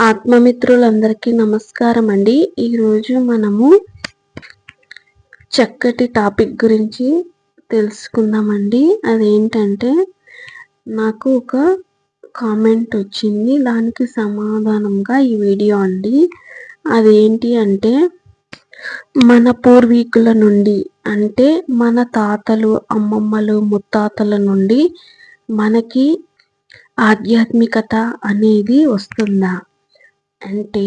ఆత్మమిత్రులందరికీ నమస్కారం అండి ఈరోజు మనము చక్కటి టాపిక్ గురించి తెలుసుకుందామండి. అదేంటంటే నాకు ఒక కామెంట్ వచ్చింది. దానికి సమాధానంగా ఈ వీడియో అండి. అదేంటి అంటే మన పూర్వీకుల నుండి అంటే మన తాతలు అమ్మమ్మలు ముత్తాతల నుండి మనకి ఆధ్యాత్మికత అనేది వస్తుందా? అంటే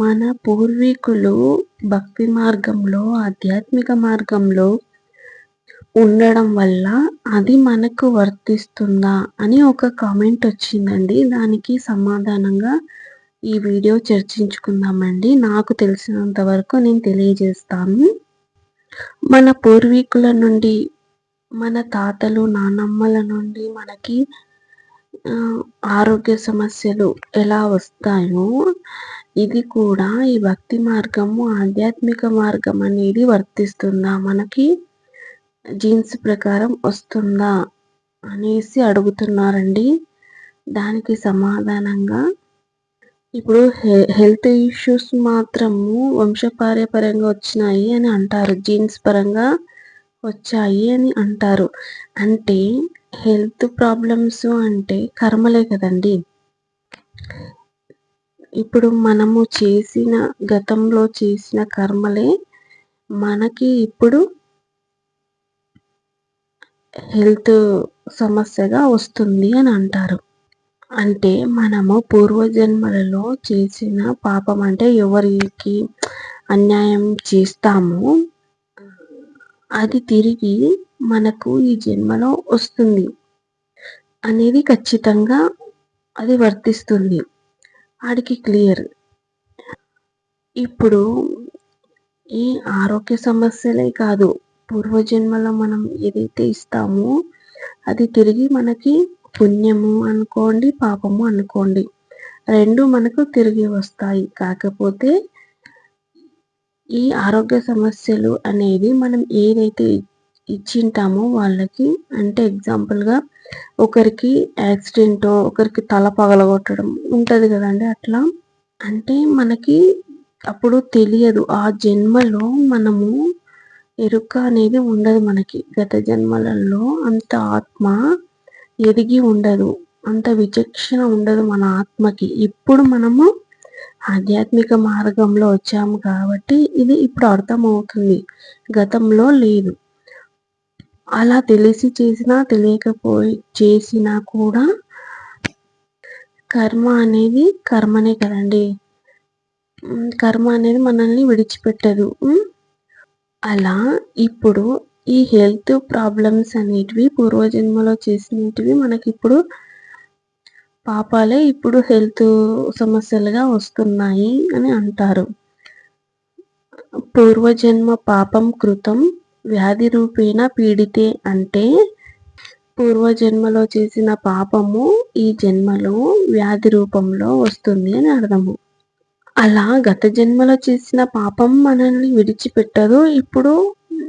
మన పూర్వీకులు భక్తి మార్గంలో ఆధ్యాత్మిక మార్గంలో ఉండడం వల్ల అది మనకు వర్తిస్తుందా అని ఒక కామెంట్ వచ్చిందండి. దానికి సమాధానంగా ఈ వీడియో చర్చించుకుందామండి. నాకు తెలిసినంత వరకు నేను తెలియజేస్తాను. మన పూర్వీకుల నుండి మన తాతలు నానమ్మల నుండి మనకి ఆరోగ్య సమస్యలు ఎలా వస్తాయో ఇది కూడా ఈ భక్తి మార్గము ఆధ్యాత్మిక మార్గం అనేది వర్తిస్తుందా? మనకి జీన్స్ ప్రకారం వస్తుందా? అనేసి అడుగుతున్నారండి. దానికి సమాధానంగా ఇప్పుడు హెల్త్ ఇష్యూస్ మాత్రము వంశపార్యపరంగా వచ్చినాయి అని అంటారు. జీన్స్ పరంగా వచ్చాయి అని అంటారు. అంటే హెల్త్ ప్రాబ్లమ్స్ అంటే కర్మలే కదండి. ఇప్పుడు మనము చేసిన గతంలో చేసిన కర్మలే మనకి ఇప్పుడు హెల్త్ సమస్యగా వస్తుంది అని అంటారు. అంటే మనము పూర్వజన్మలలో చేసిన పాపం అంటే ఎవరికి అన్యాయం చేస్తామో అది తిరిగి మనకు ఈ జన్మలో వస్తుంది అనేది ఖచ్చితంగా అది వర్తిస్తుంది. ఆడికి క్లియర్. ఇప్పుడు ఈ ఆరోగ్య సమస్యలే కాదు పూర్వజన్మలో మనం ఏదైతే ఇస్తామో అది తిరిగి మనకి పుణ్యము అనుకోండి పాపము అనుకోండి రెండు మనకు తిరిగి వస్తాయి. కాకపోతే ఈ ఆరోగ్య సమస్యలు అనేది మనం ఏదైతే ఇచ్చింటాము వాళ్ళకి. అంటే ఎగ్జాంపుల్గా ఒకరికి యాక్సిడెంట్ ఒకరికి తల పగలగొట్టడం ఉంటుంది కదండి అట్లా. అంటే మనకి అప్పుడు తెలియదు. ఆ జన్మలో మనము ఎరుక అనేది ఉండదు మనకి. గత జన్మలలో అంత ఆత్మ ఎదిగి ఉండదు. అంత విచక్షణ ఉండదు మన ఆత్మకి. ఇప్పుడు మనము ఆధ్యాత్మిక మార్గంలో వచ్చాము కాబట్టి ఇది ఇప్పుడు అర్థమవుతుంది. గతంలో లేదు. అలా తెలిసి చేసినా తెలియకపోయి చేసినా కూడా కర్మ అనేది కర్మనే కదండి. కర్మ అనేది మనల్ని విడిచిపెట్టదు. అలా ఇప్పుడు ఈ హెల్త్ ప్రాబ్లమ్స్ అనేటివి పూర్వజన్మలో చేసినటివి మనకి ఇప్పుడు పాపాలే ఇప్పుడు హెల్త్ సమస్యలుగా వస్తున్నాయి అని అంటారు. పూర్వజన్మ పాపం కృతం వ్యాధి రూపేణ పీడితే అంటే పూర్వజన్మలో చేసిన పాపము ఈ జన్మలో వ్యాధి రూపంలో వస్తుంది అని అర్థము. అలా గత జన్మలో చేసిన పాపం మనల్ని విడిచిపెట్టదు. ఇప్పుడు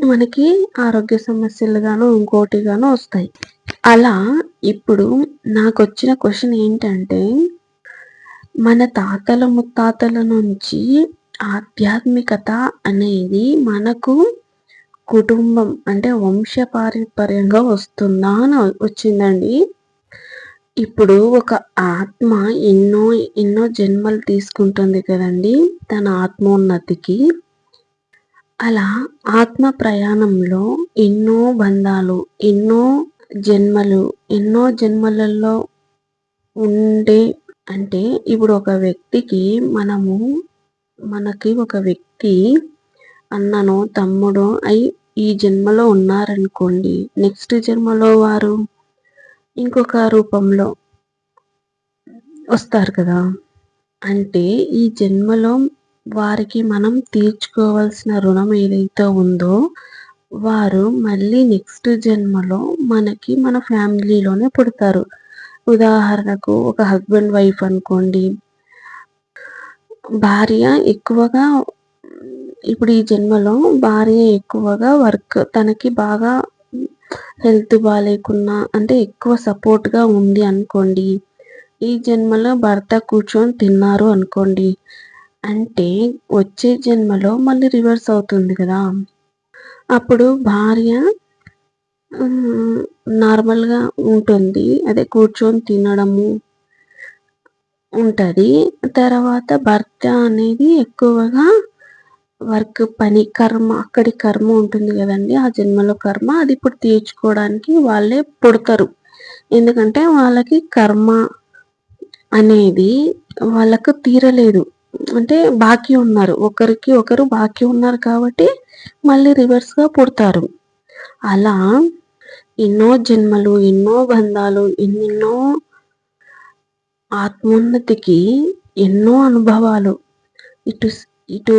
మనకి ఆరోగ్య సమస్యలుగాను ఇంకోటిగాను వస్తాయి. అలా ఇప్పుడు నాకు వచ్చిన క్వశ్చన్ ఏంటంటే మన తాతల ముత్తాతల నుంచి ఆధ్యాత్మికత అనేది మనకు కుటుంబం అంటే వంశపారంపర్యంగా వస్తుందా అని వచ్చిందండి. ఇప్పుడు ఒక ఆత్మ ఎన్నో ఎన్నో జన్మలు తీసుకుంటుంది కదండి తన ఆత్మోన్నతికి. అలా ఆత్మ ప్రయాణంలో ఎన్నో బంధాలు ఎన్నో జన్మలు ఎన్నో జన్మలలో ఉండే అంటే ఇప్పుడు ఒక వ్యక్తికి మనము మనకి ఒక వ్యక్తి అన్నను తమ్ముడో అయి ఈ జన్మలో ఉన్నారనుకోండి నెక్స్ట్ జన్మలో వారు ఇంకొక రూపంలో వస్తారు కదా. అంటే ఈ జన్మలో వారికి మనం తీర్చుకోవాల్సిన రుణం ఏదైతే ఉందో వారు మళ్ళీ నెక్స్ట్ జన్మలో మనకి మన ఫ్యామిలీలోనే పుడతారు. ఉదాహరణకు ఒక హస్బెండ్ వైఫ్ అనుకోండి భార్య ఎక్కువగా ఇప్పుడు ఈ జన్మలో భార్య ఎక్కువగా వర్క్ తనకి బాగా హెల్త్ బాగాలేకున్నా అంటే ఎక్కువ సపోర్ట్గా ఉంది అనుకోండి. ఈ జన్మలో భర్త కూర్చొని తిన్నారు అనుకోండి. అంటే వచ్చే జన్మలో మళ్ళీ రివర్స్ అవుతుంది కదా. అప్పుడు భార్య నార్మల్గా ఉంటుంది. అదే కూర్చొని తినడము ఉంటుంది. తర్వాత భర్త అనేది ఎక్కువగా వర్క్ పని కర్మ అక్కడి కర్మ ఉంటుంది కదండి. ఆ జన్మలో కర్మ అది ఇప్పుడు తీర్చుకోవడానికి వాళ్ళే పుడతారు. ఎందుకంటే వాళ్ళకి కర్మ అనేది వాళ్ళకు తీరలేదు. అంటే బాకీ ఉన్నారు. ఒకరికి ఒకరు బాకీ ఉన్నారు కాబట్టి మళ్ళీ రివర్స్గా పుడతారు. అలా ఎన్నో జన్మలు ఎన్నో బంధాలు ఎన్నెన్నో ఆత్మోన్నతికి ఎన్నో అనుభవాలు ఇటు ఇటు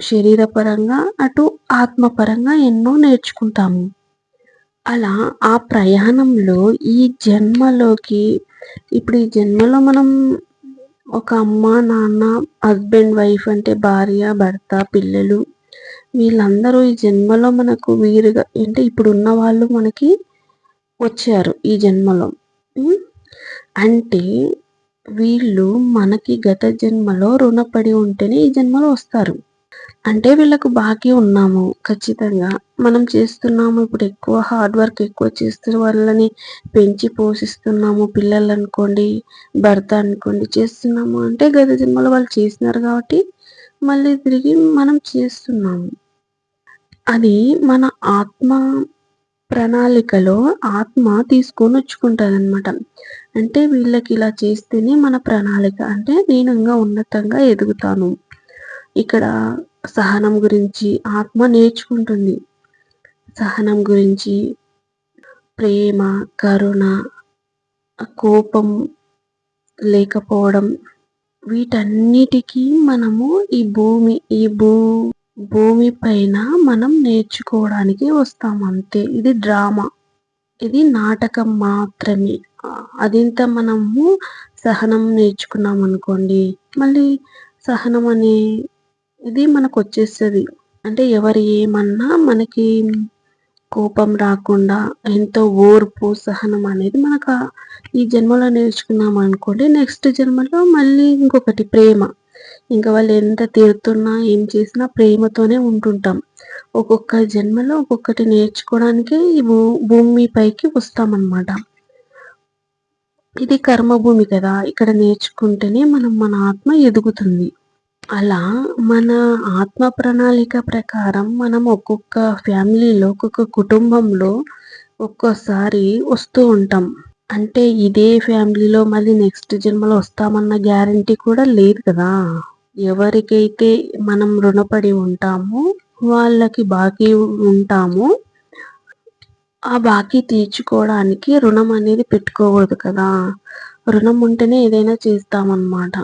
శరీరపరంగా అటు ఆత్మపరంగా ఎన్నో నేర్చుకుంటాము. అలా ఆ ప్రయాణంలో ఈ జన్మలోకి ఇప్పుడు ఈ జన్మలో మనం ఒక అమ్మ నాన్న హస్బెండ్ వైఫ్ అంటే భార్య భర్త పిల్లలు వీళ్ళందరూ ఈ జన్మలో మనకు వీరుగా అంటే ఇప్పుడు ఉన్న వాళ్ళు మనకి వచ్చారు ఈ జన్మలో. అంటే వీళ్ళు మనకి గత జన్మలో రుణపడి ఉంటేనే ఈ జన్మలో వస్తారు. అంటే వీళ్ళకు బాకీ ఉన్నాము ఖచ్చితంగా. మనం చేస్తున్నాము ఇప్పుడు ఎక్కువ హార్డ్ వర్క్ ఎక్కువ చేస్తున్న వాళ్ళని పెంచి పోషిస్తున్నాము పిల్లలు అనుకోండి భర్త అనుకోండి చేస్తున్నాము అంటే గత జన్మలో వాళ్ళు చేసినారు కాబట్టి మళ్ళీ తిరిగి మనం చేస్తున్నాము. అది మన ఆత్మ ప్రణాళికలో ఆత్మ తీసుకొని వచ్చుకుంటుంది అనమాట అంటే వీళ్ళకి ఇలా చేస్తేనే మన ప్రణాళిక. అంటే నేను ఇంకా ఉన్నతంగా ఎదుగుతాను. ఇక్కడ సహనం గురించి ఆత్మ నేర్చుకుంటుంది. సహనం గురించి ప్రేమ కరుణ కోపం లేకపోవడం వీటన్నిటికీ మనము ఈ భూమి ఈ భూ భూమి పైన మనం నేర్చుకోవడానికి వస్తాం అంతే. ఇది డ్రామా. ఇది నాటకం మాత్రమే. అదింత మనము సహనం నేర్చుకున్నాం అనుకోండి. మళ్ళీ సహనం అనే ఇది మనకు వచ్చేస్తుంది అంటే ఎవరు ఏమన్నా మనకి కోపం రాకుండా ఎంతో ఓర్పు సహనం అనేది మనకు ఈ జన్మలో నేర్చుకున్నాం అనుకోండి నెక్స్ట్ జన్మలో మళ్ళీ ఇంకొకటి ప్రేమ. ఇంకా వాళ్ళు ఎంత తిడుతున్నా ఏం చేసినా ప్రేమతోనే ఉంటుంటాం. ఒక్కొక్క జన్మలో ఒక్కొక్కటి నేర్చుకోవడానికి ఈ భూ భూమి పైకి వస్తామన్నమాట. ఇది కర్మభూమి కదా ఇక్కడ నేర్చుకుంటేనే మనం మన ఆత్మ ఎదుగుతుంది. అలా మన ఆత్మ ప్రణాళిక ప్రకారం మనం ఒక్కొక్క ఫ్యామిలీలో ఒక్కొక్క కుటుంబంలో ఒక్కోసారి వస్తూ ఉంటాం. అంటే ఇదే ఫ్యామిలీలో మళ్ళీ నెక్స్ట్ జన్మలో వస్తామన్న గ్యారంటీ కూడా లేదు కదా. ఎవరికైతే మనం రుణపడి ఉంటామో వాళ్ళకి బాకీ ఉంటామో ఆ బాకీ తీర్చుకోవడానికి రుణం అనేది పెట్టుకోకూడదు కదా. రుణం ఉంటేనే ఏదైనా చేస్తామన్నమాట.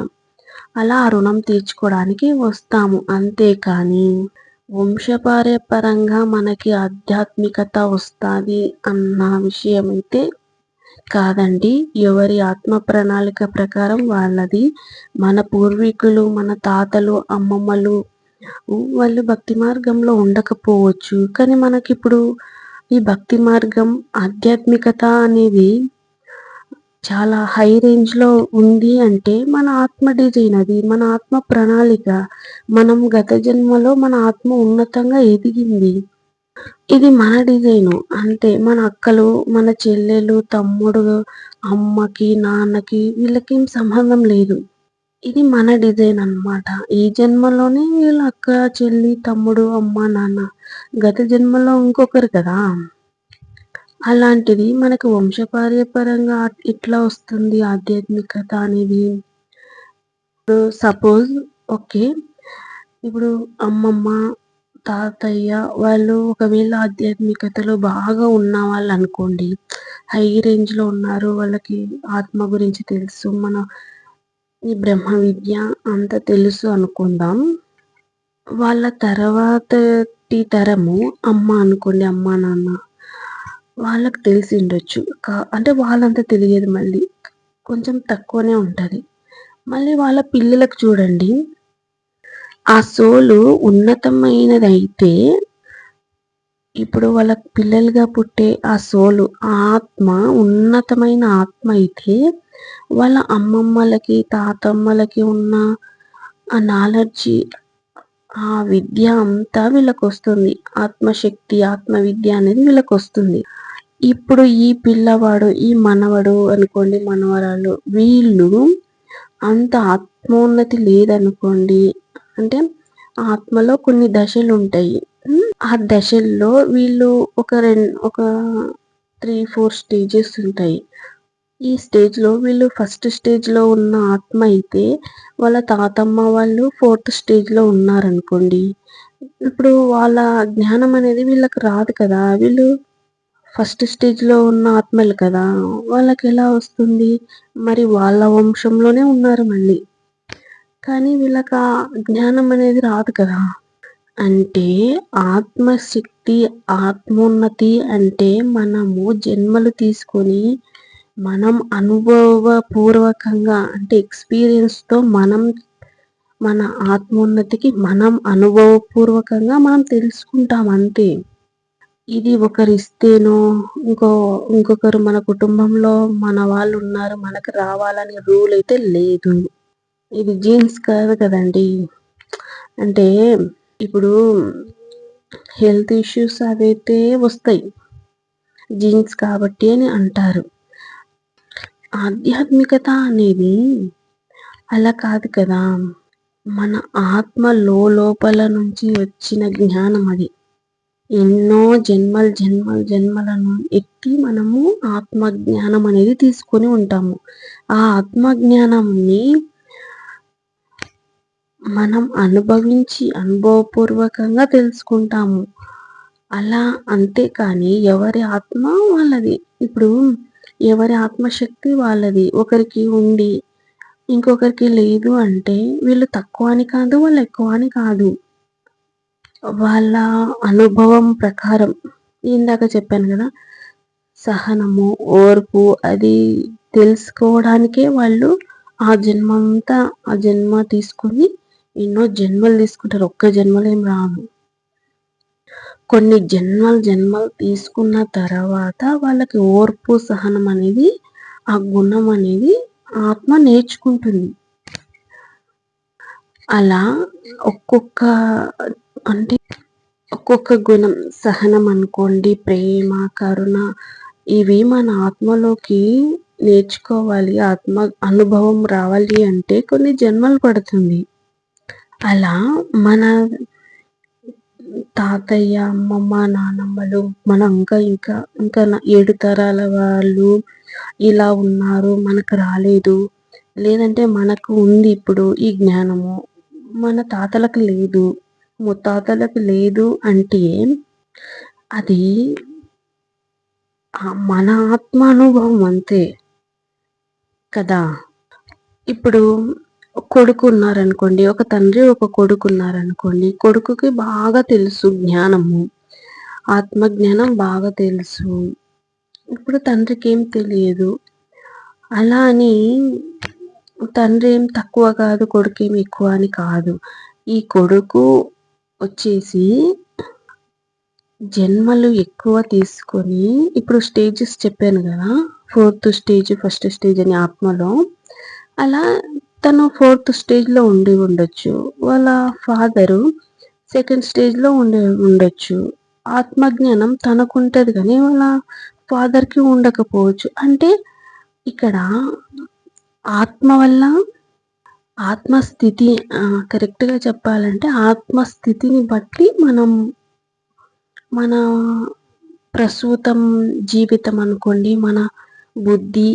అలా ఆ రుణం తీర్చుకోవడానికి వస్తాము. అంతేకాని వంశపార్యపరంగా మనకి ఆధ్యాత్మికత వస్తుంది అన్న విషయం అయితే కాదండి. ఎవరి ఆత్మ ప్రణాళిక ప్రకారం వాళ్ళది. మన పూర్వీకులు మన తాతలు అమ్మమ్మలు వాళ్ళు భక్తి మార్గంలో ఉండకపోవచ్చు. కానీ మనకిప్పుడు ఈ భక్తి మార్గం ఆధ్యాత్మికత అనేది చాలా హై రేంజ్లో ఉంది అంటే మన ఆత్మ డిజైన్ అది. మన ఆత్మ ప్రణాళిక. మనం గత జన్మలో మన ఆత్మ ఉన్నతంగా ఎదిగింది. ఇది మన డిజైను. అంతే మన అక్కలు మన చెల్లెలు తమ్ముడు అమ్మకి నాన్నకి వీళ్ళకి సంబంధం లేదు. ఇది మన డిజైన్ అనమాట ఈ జన్మలోనే వీళ్ళ అక్క చెల్లి తమ్ముడు అమ్మ నాన్న గత జన్మలో ఇంకొకరు కదా. అలాంటిది మనకు వంశపార్యపరంగా ఇట్లా వస్తుంది? ఆధ్యాత్మికత అనేది ఇప్పుడు సపోజ్ ఓకే. ఇప్పుడు అమ్మమ్మ తాతయ్య వాళ్ళు ఒకవేళ ఆధ్యాత్మికతలో బాగా ఉన్న వాళ్ళు అనుకోండి హై రేంజ్లో ఉన్నారు వాళ్ళకి ఆత్మ గురించి తెలుసు మన ఈ బ్రహ్మ విద్య అంత తెలుసు అనుకుందాం. వాళ్ళ తర్వాతటి తరము అమ్మ అనుకోండి అమ్మ నాన్న వాళ్ళకి తెలిసి ఉండొచ్చు. అంటే వాళ్ళంతా తెలియదు మళ్ళీ కొంచెం తక్కువనే ఉంటుంది. మళ్ళీ వాళ్ళ పిల్లలకు చూడండి ఆ సోలు ఉన్నతమైనదైతే ఇప్పుడు వాళ్ళ పిల్లలుగా పుట్టే ఆ సోలు ఆ ఆత్మ ఉన్నతమైన ఆత్మ అయితే వాళ్ళ అమ్మమ్మలకి తాతమ్మలకి ఉన్న ఆ నాలెడ్జి ఆ విద్య అంతా వీళ్ళకి వస్తుంది ఆత్మశక్తి ఆత్మ విద్య అనేది వీళ్ళకి వస్తుంది ఇప్పుడు ఈ పిల్లవాడు ఈ మనవడు అనుకోండి మనవరాలు వీళ్ళు అంత ఆత్మోన్నతి లేదనుకోండి అంటే ఆత్మలో కొన్ని దశలు ఉంటాయి. ఆ దశల్లో వీళ్ళు ఒక రెండు ఒక త్రీ ఫోర్ స్టేజెస్ ఉంటాయి. ఈ స్టేజ్లో వీళ్ళు ఫస్ట్ స్టేజ్లో ఉన్న ఆత్మ అయితే వాళ్ళ తాతమ్మ వాళ్ళు ఫోర్త్ స్టేజ్లో ఉన్నారనుకోండి. ఇప్పుడు వాళ్ళ జ్ఞానం అనేది వీళ్ళకి రాదు కదా. వీళ్ళు ఫస్ట్ స్టేజ్లో ఉన్న ఆత్మలు కదా. వాళ్ళకి ఎలా వస్తుంది? మరి వాళ్ళ వంశంలోనే ఉన్నారు మళ్ళీ. కానీ వీళ్ళకి ఆ జ్ఞానం అనేది రాదు కదా. అంటే ఆత్మశక్తి ఆత్మోన్నతి అంటే మనము జన్మలు తీసుకొని మనం అనుభవపూర్వకంగా అంటే ఎక్స్పీరియన్స్తో మనం మన ఆత్మోన్నతికి మనం అనుభవపూర్వకంగా మనం తెలుసుకుంటాం అంతే. ఇది ఒకరిస్తేనో ఇంకో ఇంకొకరు మన కుటుంబంలో మన వాళ్ళు ఉన్నారు మనకు రావాలనే రూల్ అయితే లేదు. ఇది జీన్స్ కాదు కదండి. అంటే ఇప్పుడు హెల్త్ ఇష్యూస్ అవైతే వస్తాయి. జీన్స్ కాబట్టి అని అంటారు. ఆధ్యాత్మికత అనేది అలా కాదు కదా. మన ఆత్మ లోపల నుంచి వచ్చిన జ్ఞానం అది. ఎన్నో జన్మలు జన్మలు జన్మలను ఎక్కి మనము ఆత్మజ్ఞానం అనేది తీసుకొని ఉంటాము. ఆ ఆత్మజ్ఞానంని మనం అనుభవించి అనుభవపూర్వకంగా తెలుసుకుంటాము. అలా అంతేకాని ఎవరి ఆత్మ వాళ్ళది. ఇప్పుడు ఎవరి ఆత్మశక్తి వాళ్ళది. ఒకరికి ఉండి ఇంకొకరికి లేదు అంటే వీళ్ళు తక్కువ అని కాదు వాళ్ళు ఎక్కువ అని కాదు. వాళ్ళ అనుభవం ప్రకారం ఇందాక చెప్పాను కదా సహనము ఓర్పు అది తెలుసుకోవడానికే వాళ్ళు ఆ జన్మంతా ఆ జన్మ తీసుకొని ఎన్నో జన్మలు తీసుకుంటారు. ఒక్క జన్మలు ఏం రాదు. కొన్ని జన్మలు జన్మలు తీసుకున్న తర్వాత వాళ్ళకి ఓర్పు సహనం అనేది ఆ గుణం అనేది ఆత్మ నేర్చుకుంటుంది. అలా ఒక్కొక్క అంటే ఒక్కొక్క గుణం సహనం అనుకోండి ప్రేమ కరుణ ఇవి మన ఆత్మలోకి నేర్చుకోవాలి. ఆత్మ అనుభవం రావాలి అంటే కొన్ని జన్మలు పడుతుంది. అలా మన తాతయ్య అమ్మమ్మ నానమ్మలు మన ఇంకా ఇంకా ఇంకా ఏడు తరాల వాళ్ళు ఇలా ఉన్నారు మనకు రాలేదు. లేదంటే మనకు ఉంది ఇప్పుడు ఈ జ్ఞానము. మన తాతలకు లేదు. ముత్తాతలకు లేదు అంటే అది మన ఆత్మ అనుభవం అంతే కదా. ఇప్పుడు కొడుకు ఉన్నారనుకోండి ఒక తండ్రి ఒక కొడుకు ఉన్నారనుకోండి కొడుకుకి బాగా తెలుసు జ్ఞానము. ఆత్మజ్ఞానం బాగా తెలుసు. ఇప్పుడు తండ్రికి ఏం తెలియదు. అలా అని తండ్రి ఏం తక్కువ కాదు కొడుకు ఏం ఎక్కువ అని కాదు. ఈ కొడుకు వచ్చేసి జన్మలు ఎక్కువ తీసుకొని ఇప్పుడు స్టేజెస్ చెప్పాను కదా ఫోర్త్ స్టేజ్ ఫస్ట్ స్టేజ్ అని ఆత్మలో అలా తను ఫోర్త్ స్టేజ్లో ఉండి ఉండొచ్చు. వాళ్ళ ఫాదరు సెకండ్ స్టేజ్లో ఉండి ఉండొచ్చు. ఆత్మజ్ఞానం తనకుంటుంది కానీ వాళ్ళ ఫాదర్కి ఉండకపోవచ్చు. అంటే ఇక్కడ ఆత్మ వల్ల ఆత్మస్థితి కరెక్ట్గా చెప్పాలంటే ఆత్మస్థితిని బట్టి మనం మన ప్రస్తుతం జీవితం అనుకోండి మన బుద్ధి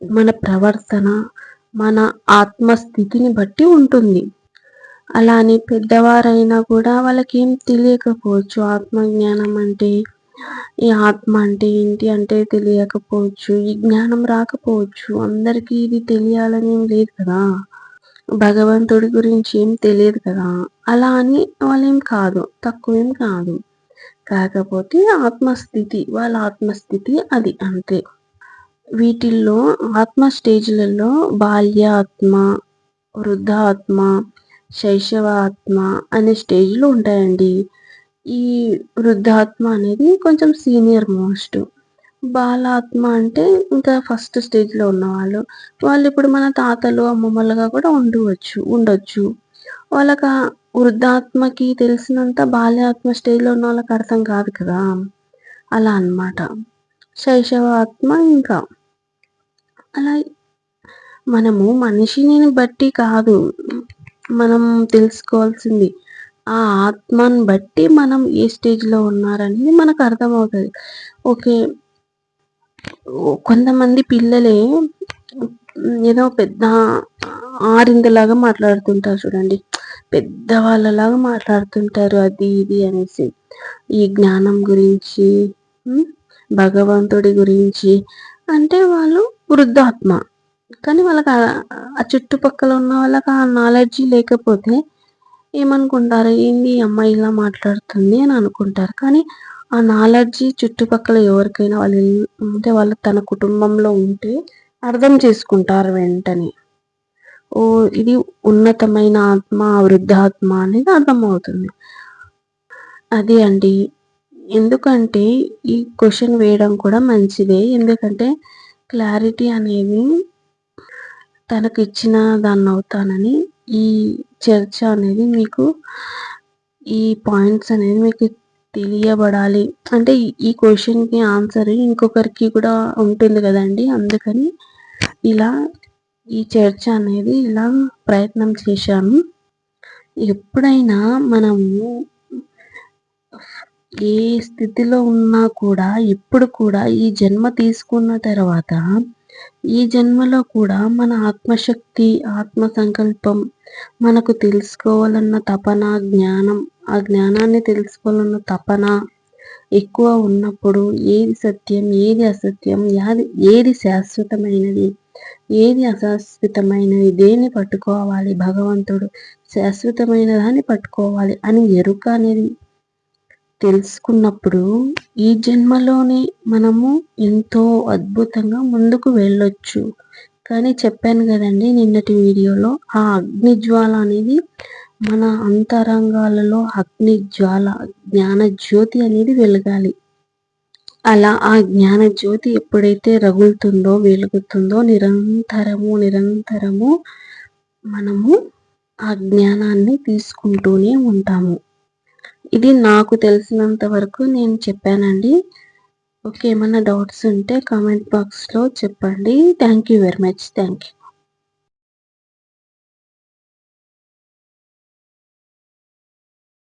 మన ప్రవర్తన మన ఆత్మస్థితిని బట్టి ఉంటుంది. అలా అని పెద్దవారైనా కూడా వాళ్ళకి ఏం తెలియకపోవచ్చు. ఆత్మజ్ఞానం అంటే ఈ ఆత్మ అంటే ఏంటి అంటే తెలియకపోవచ్చు. ఈ జ్ఞానం రాకపోవచ్చు. అందరికీ ఇది తెలియాలని ఏం లేదు కదా. భగవంతుడి గురించి ఏం తెలియదు కదా. అలా అని వాళ్ళేం కాదు. తక్కువేం కాదు. కాకపోతే ఆత్మస్థితి వాళ్ళ ఆత్మస్థితి అది అంతే. వీటిల్లో ఆత్మ స్టేజ్లలో బాల్యాత్మ వృద్ధాత్మ శైశవ ఆత్మ అనే స్టేజ్లు ఉంటాయండి. ఈ వృద్ధాత్మ అనేది కొంచెం సీనియర్ మోస్ట్. బాలాత్మ అంటే ఇంకా ఫస్ట్ స్టేజ్లో ఉన్నవాళ్ళు. వాళ్ళు ఇప్పుడు మన తాతలు అమ్మమ్మలుగా కూడా ఉండవచ్చు ఉండొచ్చు. వాళ్ళకి వృద్ధాత్మకి తెలిసినంత బాల్యాత్మ స్టేజ్లో ఉన్న వాళ్ళకి అర్థం కాదు కదా. అలా అన్నమాట. శైశవ ఆత్మ ఇంకా. అలా మనము మనిషిని బట్టి కాదు మనం తెలుసుకోవాల్సింది. ఆ ఆత్మను బట్టి మనం ఏ స్టేజ్లో ఉన్నారనేది మనకు అర్థమవుతుంది. ఓకే కొంతమంది పిల్లలే ఏదో పెద్ద ఆరిందలాగా మాట్లాడుతుంటారు చూడండి. పెద్దవాళ్ళలాగా మాట్లాడుతుంటారు అది ఇది అనేసి. ఈ జ్ఞానం గురించి భగవంతుడి గురించి. అంటే వాళ్ళు వృద్ధాత్మ. కానీ వాళ్ళకి ఆ చుట్టుపక్కల ఉన్న వాళ్ళకి ఆ నాలెడ్జి లేకపోతే ఏమనుకుంటారు? ఏంది అమ్మాయి ఇలా మాట్లాడుతుంది అని అనుకుంటారు. కానీ ఆ నాలెడ్జి చుట్టుపక్కల ఎవరికైనా వాళ్ళు అంటే వాళ్ళు తన కుటుంబంలో ఉంటే అర్థం చేసుకుంటారు వెంటనే. ఓ ఇది ఉన్నతమైన ఆత్మ వృద్ధాత్మ అనేది అర్థమవుతుంది. అది అండి. ఎందుకంటే ఈ క్వశ్చన్ వేయడం కూడా మంచిదే. ఎందుకంటే క్లారిటీ అనేది తనకు ఇచ్చిన దాన్ని అవుతానని ఈ చర్చ అనేది మీకు ఈ పాయింట్స్ అనేది మీకు తెలియబడాలి. అంటే ఈ క్వశ్చన్కి ఆన్సర్ ఇంకొకరికి కూడా ఉంటుంది కదండి. అందుకని ఇలా ఈ చర్చ అనేది ఇలా ప్రయత్నం చేశాను. ఎప్పుడైనా మనము ఏ స్థితిలో ఉన్నా కూడా ఇప్పుడు కూడా ఈ జన్మ తీసుకున్న తర్వాత ఈ జన్మలో కూడా మన ఆత్మశక్తి ఆత్మ సంకల్పం మనకు తెలుసుకోవాలన్న తపన జ్ఞానం ఆ జ్ఞానాన్ని తెలుసుకోవాలన్న తపన ఎక్కువ ఉన్నప్పుడు ఏది సత్యం ఏది అసత్యం యాది ఏది శాశ్వతమైనది ఏది అశాశ్వతమైనది దేన్ని పట్టుకోవాలి భగవంతుడు శాశ్వతమైన దాన్ని పట్టుకోవాలి అని ఎరుక అనేది తెలుసుకున్నప్పుడు ఈ జన్మలోనే మనము ఎంతో అద్భుతంగా ముందుకు వెళ్ళొచ్చు. కానీ చెప్పాను కదండి నిన్నటి వీడియోలో ఆ అగ్ని జ్వాల అనేది మన అంతరంగాలలో అగ్ని జ్వాల జ్ఞాన జ్యోతి అనేది వెలగాలి. అలా ఆ జ్ఞాన జ్యోతి ఎప్పుడైతే రగులుతుందో వెలుగుతుందో నిరంతరము నిరంతరము మనము ఆ జ్ఞానాన్ని తీసుకుంటూనే ఉంటాము. ఇది నాకు తెలిసినంత వరకు నేను చెప్పానండి. ఓకే ఏమైనా డౌట్స్ ఉంటే కామెంట్ బాక్స్లో చెప్పండి. Thank you very much thank you